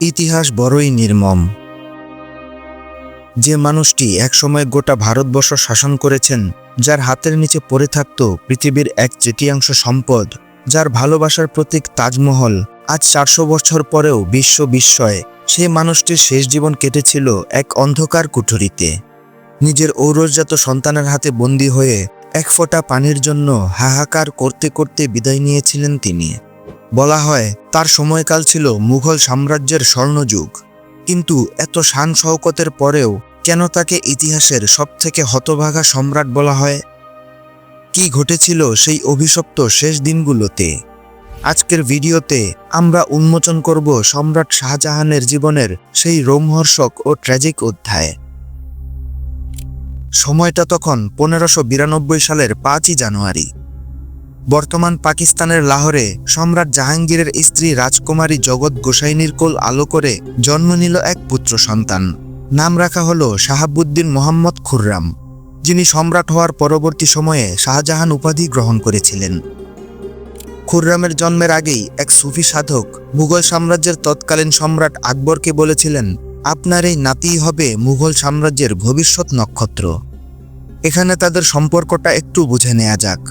ইতিহাস বড়ই নির্মম। যে মানুষটি একসময় গোটা ভারতবর্ষ শাসন করেছেন, যার হাতের নিচে পড়ে থাকত পৃথিবীর এক তৃতীয়াংশ সম্পদ, যার ভালোবাসার প্রতীক তাজমহল, আজ চারশো বছর পরেও বিশ্ব বিস্ময়ে, সেই মানুষটির শেষ জীবন কেটেছিল এক অন্ধকার কুঠুরিতে। নিজের ঔরসজাত সন্তানের হাতে বন্দী হয়ে এক ফোঁটা পানির জন্য হাহাকার করতে করতে বিদায় নিয়েছিলেন তিনি। বলা হয়, তার সময়কাল ছিল মুঘল সাম্রাজ্যের স্বর্ণযুগ। কিন্তু এত শান শওকতের পরেও কেন তাকে ইতিহাসের সবথেকে হতভাগা সম্রাট বলা হয়? কি ঘটেছিল সেই অভিশপ্ত শেষ দিনগুলোতে? আজকের ভিডিওতে আমরা উন্মোচন করব সম্রাট শাহজাহানের জীবনের সেই রোমহর্ষক ও ট্র্যাজিক অধ্যায়। সময়টা তখন পনেরোশো সালের পাঁচই জানুয়ারি। বর্তমান পাকিস্তানের লাহোরে সম্রাট জাহাঙ্গীরের স্ত্রী রাজকুমারী জগৎ গোসাইনির কোল আলো করে জন্ম নিল এক পুত্র সন্তান। নাম রাখা হল শাহাবুদ্দিন মোহাম্মদ খুররাম, যিনি সম্রাট হওয়ার পরবর্তী সময়ে শাহজাহান উপাধি গ্রহণ করেছিলেন। খুররামের জন্মের আগেই এক সুফি সাধক মুঘল সাম্রাজ্যের তৎকালীন সম্রাট আকবরকে বলেছিলেন, আপনার এই নাতিই হবে মুঘল সাম্রাজ্যের ভবিষ্যৎ নক্ষত্র। এখানে তাদের সম্পর্কটা একটু বুঝে নেওয়া যাক।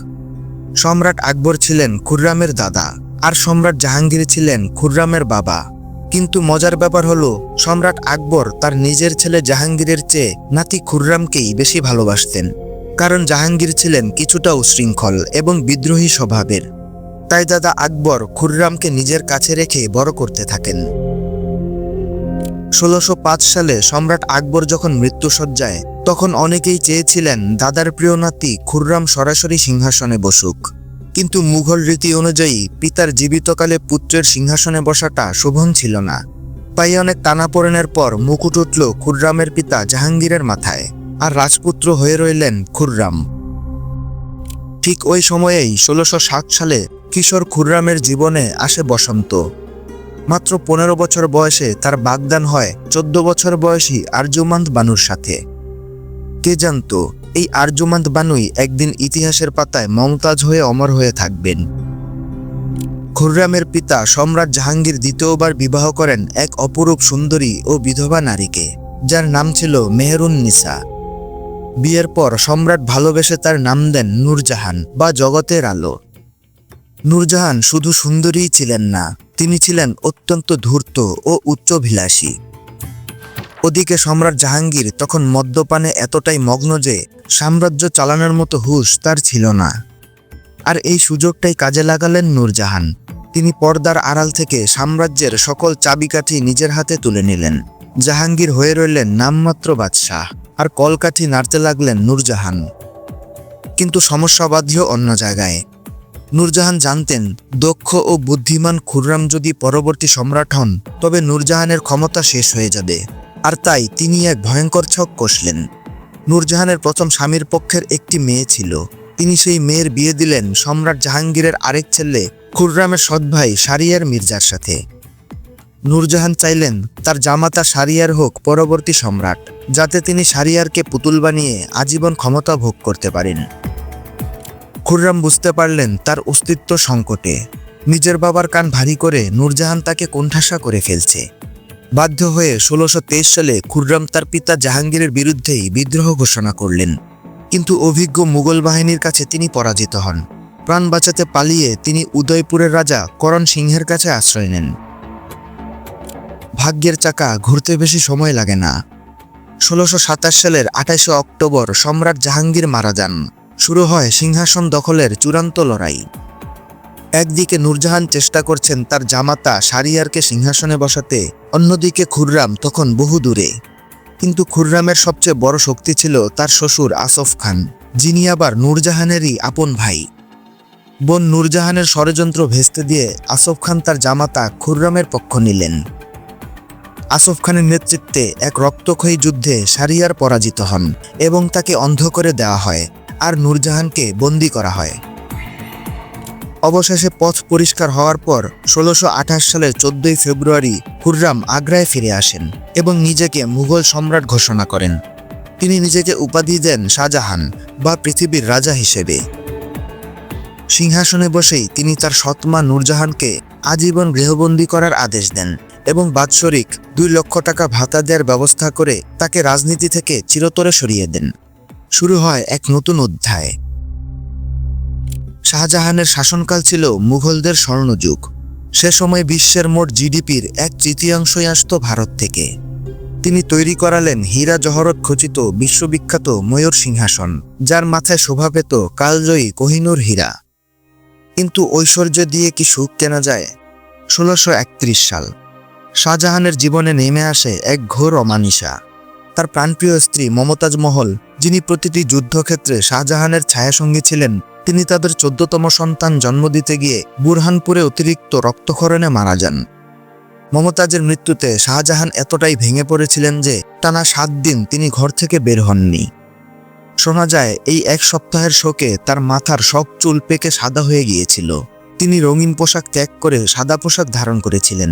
সম্রাট আকবর ছিলেন খুররামের দাদা আর সম্রাট জাহাঙ্গীর ছিলেন খুররামের বাবা। কিন্তু মজার ব্যাপার হলো, সম্রাট আকবর তার নিজের ছেলে জাহাঙ্গীরের চেয়ে নাতি খুররামকেই বেশি ভালোবাসতেন। কারণ জাহাঙ্গীর ছিলেন কিছুটা উশৃঙ্খল এবং বিদ্রোহী স্বভাবের। তাই দাদা আকবর খুররামকে নিজের কাছে রেখে বড় করতে থাকেন। ষোলোশো সালে সম্রাট আকবর যখন মৃত্যুসজ্জায়, তখন অনেকেই চেয়েছিলেন দাদার প্রিয় নাতি খুররাম সরাসরি সিংহাসনে বসুক। কিন্তু মুঘল রীতি অনুযায়ী পিতার জীবিতকালে পুত্রের সিংহাসনে বসাটা শোভন ছিল না। তাই অনেক টানাপোড়েনের পর মুকুট উঠল খুররামের পিতা জাহাঙ্গীরের মাথায় আর রাজপুত্র হয়ে রইলেন খুররাম। ঠিক ওই সময়েই ষোলোশো সালে কিশোর খুররামের জীবনে আসে বসন্ত। মাত্র পনেরো বছর বয়সে তার বাগদান হয়, চোদ্দ বছর বয়সী আর্যমান্ত বানুর সাথে। কে জানত, এই আর্যমান্ত বানুই একদিন ইতিহাসের পাতায় মমতাজ হয়ে অমর হয়ে থাকবেন। খুররামের পিতা সম্রাট জাহাঙ্গীর দ্বিতীয়বার বিবাহ করেন এক অপরূপ সুন্দরী ও বিধবা নারীকে, যার নাম ছিল মেহরুন নিসা বিয়ের পর সম্রাট ভালোবেসে তার নাম দেন নূরজাহান বা জগতের আলো। নূরজাহান শুধু সুন্দরীই ছিলেন না, তিনি ছিলেন অত্যন্ত ধূর্ত ও উচ্চভিলাষী। ওদিকে সম্রাট জাহাঙ্গীর তখন মদ্যপানে এতটাই মগ্ন যে সাম্রাজ্য চালানোর মতো হুশ তার ছিল না। আর এই সুযোগটাই কাজে লাগালেন নূরজাহান। তিনি পর্দার আড়াল থেকে সাম্রাজ্যের সকল চাবিকাঠি নিজের হাতে তুলে নিলেন। জাহাঙ্গীর হয়ে রইলেন নামমাত্র বাদশাহ, আর কলকাঠি নাড়তে লাগলেন নূরজাহান। কিন্তু সমস্যা অন্য জায়গায়। নূরজাহান জানতেন, দক্ষ ও বুদ্ধিমান খুররাম যদি পরবর্তী সম্রাট হন, তবে নূরজাহানের ক্ষমতা শেষ হয়ে যাবে। আর তাই তিনি এক ভয়ঙ্কর ছক কষলেন। নূরজাহানের প্রথম স্বামীর পক্ষের একটি মেয়ে ছিল। তিনি সেই মেয়ের বিয়ে দিলেন সম্রাট জাহাঙ্গীরের আরেক ছেলে, খুররামের সৎ ভাই শারিয়ার মির্জার সাথে। নূরজাহান চাইলেন তার জামাতা শারিয়ার হোক পরবর্তী সম্রাট, যাতে তিনি শারিয়ারকে পুতুল বানিয়ে আজীবন ক্ষমতা ভোগ করতে পারেন। খুররাম বুঝতে পারলেন তার অস্তিত্ব সংকটে। নিজের বাবার কান ভারী করে নূরজাহান তাকে কোণঠাসা করে ফেলছে। বাধ্য হয়ে ষোলোশো সালে খুররাম তার পিতা জাহাঙ্গীরের বিরুদ্ধেই বিদ্রোহ ঘোষণা করলেন। কিন্তু অভিজ্ঞ মুঘল বাহিনীর কাছে তিনি পরাজিত হন। প্রাণ বাঁচাতে পালিয়ে তিনি উদয়পুরের রাজা করণ সিংহের কাছে আশ্রয় নেন। ভাগ্যের চাকা ঘুরতে বেশি সময় লাগে না। ষোলোশো সাতাশ সালের আঠাশে অক্টোবর সম্রাট জাহাঙ্গীর মারা যান। শুরু হয় সিংহাসন দখলের চূড়ান্ত লড়াই। একদিকে নূরজাহান চেষ্টা করছেন তার জামাতা শারিয়ারকে সিংহাসনে বসাতে, অন্যদিকে খুররাম তখন বহু দূরে। কিন্তু খুররামের সবচেয়ে বড় শক্তি ছিল তার শ্বশুর আসফ খান, যিনি আবার নূরজাহানেরই আপন ভাই। বোন নূরজাহানের ষড়যন্ত্র ভেস্তে দিয়ে আসফ খান তার জামাতা খুররামের পক্ষ নিলেন। আসফ খানের নেতৃত্বে এক রক্তক্ষয়ী যুদ্ধে সারিয়ার পরাজিত হন এবং তাকে অন্ধ করে দেওয়া হয়। আর নূরজাহানকে বন্দি করা হয়। অবশেষে পথ পরিষ্কার হওয়ার পর ষোলোশো আঠাশ সালের চোদ্দই ফেব্রুয়ারি খুররাম আগ্রায় ফিরে আসেন এবং নিজেকে মুঘল সম্রাট ঘোষণা করেন। তিনি নিজেকে উপাধি দেন শাহজাহান বা পৃথিবীর রাজা হিসেবে। সিংহাসনে বসেই তিনি তার সৎমা নূরজাহানকে আজীবন গৃহবন্দী করার আদেশ দেন এবং বাৎসরিক দুই লক্ষ টাকা ভাতা দেওয়ার ব্যবস্থা করে তাকে রাজনীতি থেকে চিরতরে সরিয়ে দেন। শুরু হয় এক নতুন অধ্যায়। শাহজাহানের শাসনকাল ছিল মুঘলদের স্বর্ণযুগ। সে সময় বিশ্বের মোট জিডিপির এক তৃতীয়াংশই আসত ভারত থেকে। তিনি তৈরি করালেন হীরা জহরত খচিত বিশ্ববিখ্যাত ময়ূর সিংহাসন, যার মাথায় শোভা পেত কালজয়ী কোহিনুর হীরা। কিন্তু ঐশ্বর্য দিয়ে কি সুখ কেনা যায়? ষোলোশো সাল। শাহজাহানের জীবনে নেমে আসে এক ঘোর অমানিসা। তার প্রাণপ্রিয় স্ত্রী মমতাজ মহল, যিনি প্রতিটি যুদ্ধক্ষেত্রে শাহজাহানের ছায়াসঙ্গী ছিলেন, তিনি তাদের চোদ্দতম সন্তান জন্ম দিতে গিয়ে বুরহানপুরে অতিরিক্ত রক্তক্ষরণে মারা যান। মমতাজের মৃত্যুতে শাহজাহান এতটাই ভেঙে পড়েছিলেন যে টানা সাত দিন তিনি ঘর থেকে বের হননি। শোনা যায়, এই এক সপ্তাহের শোকে তার মাথার সব চুল পেকে সাদা হয়ে গিয়েছিল। তিনি রঙিন পোশাক ত্যাগ করে সাদা পোশাক ধারণ করেছিলেন।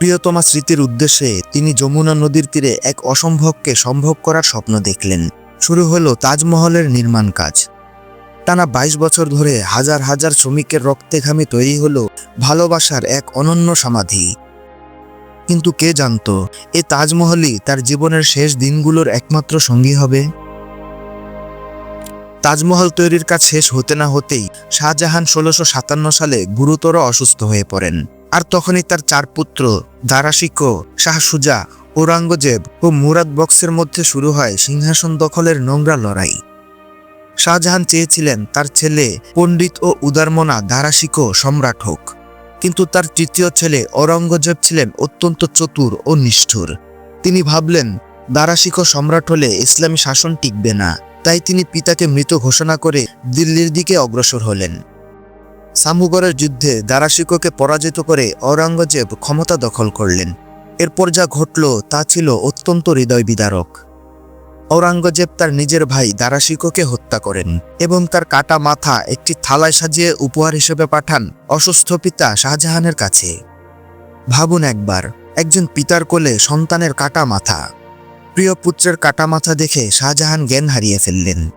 প্রিয়তমা স্মৃতির উদ্দেশ্যে তিনি যমুনা নদীর তীরে এক অসম্ভবকে সম্ভব করার স্বপ্ন দেখলেন। শুরু হলো তাজমহলের নির্মাণ কাজ। টানা বাইশ বছর ধরে হাজার হাজার শ্রমিকের রক্তে ঘামে তৈরি হলো ভালোবাসার এক অনন্য সমাধি। কিন্তু কে জানত, এ তাজমহলই তার জীবনের শেষ দিনগুলোর একমাত্র সঙ্গী হবে? তাজমহল তৈরির কাজ শেষ হতে না হতেই শাহজাহান ষোলোশো সাতান্ন সালে গুরুতর অসুস্থ হয়ে পড়েন। আর তখনই তার চার পুত্র দারাশিকো শাহ সুজা ঔরঙ্গজেব ও মুরাদ বক্সের মধ্যে শুরু হয় সিংহাসন দখলের নোংরা লড়াই। শাহজাহান চেয়েছিলেন তার ছেলে পণ্ডিত ও উদারমনা দারাশিকো সম্রাট হোক। কিন্তু তার তৃতীয় ছেলে ঔরঙ্গজেব ছিলেন অত্যন্ত চতুর ও নিষ্ঠুর। তিনি ভাবলেন দারাশিকো সম্রাট হলে ইসলামী শাসন টিকবে না। তাই তিনি পিতাকে মৃত ঘোষণা করে দিল্লির দিকে অগ্রসর হলেন। সামুগড়ের যুদ্ধে দারাশিকোকে পরাজিত করে ঔরঙ্গজেব ক্ষমতা দখল করলেন। এরপর যা ঘটল তা ছিল অত্যন্ত হৃদয় বিদারক ঔরঙ্গজেব তার নিজের ভাই দারাশিকোকে হত্যা করেন এবং তার কাটা মাথা একটি থালায় সাজিয়ে উপহার হিসেবে পাঠান অসুস্থ পিতা শাহজাহানের কাছে। ভাবুন একবার, একজন পিতার কোলে সন্তানের কাটা মাথা। প্রিয় পুত্রের কাটা মাথা দেখে শাহজাহান জ্ঞান হারিয়ে ফেললেন।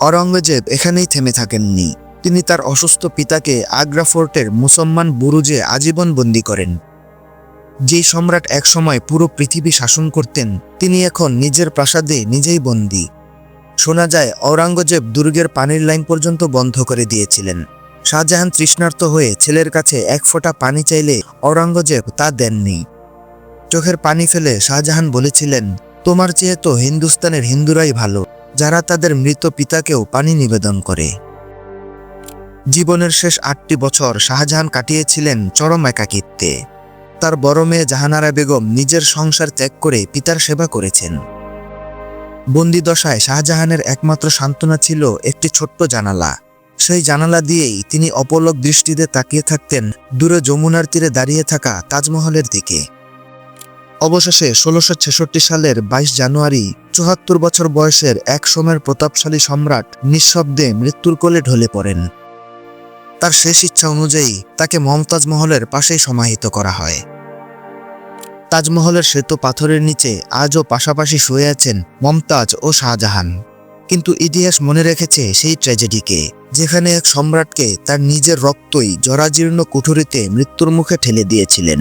ঔরঙ্গজেব এখানেই থেমে থাকেননি। তিনি তার অসুস্থ পিতাকে আগ্রা ফোর্টের মুসলমান বুরুজে আজীবন বন্দী করেন। যেই সম্রাট একসময় পুরো পৃথিবী শাসন করতেন, তিনি এখন নিজের প্রাসাদে নিজেই বন্দী। শোনা যায়, ঔরঙ্গজেব দুর্গের পানির লাইন পর্যন্ত বন্ধ করে দিয়েছিলেন। শাহজাহান তৃষ্ণার্ত হয়ে ছেলের কাছে এক ফোঁটা পানি চাইলে ঔরঙ্গজেব তা দেননি। চোখের পানি ফেলে শাহজাহান বলেছিলেন, তোমার চেয়ে তো হিন্দুস্তানের হিন্দুরাই ভালো, যারা তাদের মৃত পিতাকেও পানি নিবেদন করে। জীবনের শেষ আটটি বছর শাহজাহান কাটিয়েছিলেন চরম একাকিত্বে। তার বড় মেয়ে জাহানারা বেগম নিজের সংসার ত্যাগ করে পিতার সেবা করেছেন। বন্দি দশায় শাহজাহানের একমাত্র সান্ত্বনা ছিল একটি ছোট্ট জানালা। সেই জানালা দিয়েই তিনি অপলক দৃষ্টিতে তাকিয়ে থাকতেন দূরে যমুনার তীরে দাঁড়িয়ে থাকা তাজমহলের দিকে। অবশেষে ষোলোশো ছেষট্টি সালের বাইশ জানুয়ারি, চুয়াত্তর বছর বয়সের এক সময়ের প্রতাপশালী সম্রাট নিঃশব্দে মৃত্যুর কোলে ঢলে পড়েন। তার শেষ ইচ্ছা অনুযায়ী তাকে মমতাজ মহলের পাশেই সমাহিত করা হয়। তাজমহলের শ্বেত পাথরের নিচে আজও পাশাপাশি শুয়ে আছেন মমতাজ ও শাহজাহান। কিন্তু ইতিহাস মনে রেখেছে সেই ট্র্যাজেডিকে, যেখানে এক সম্রাটকে তার নিজের রক্তই জরাজীর্ণ কুঠুরিতে মৃত্যুর মুখে ঠেলে দিয়েছিলেন।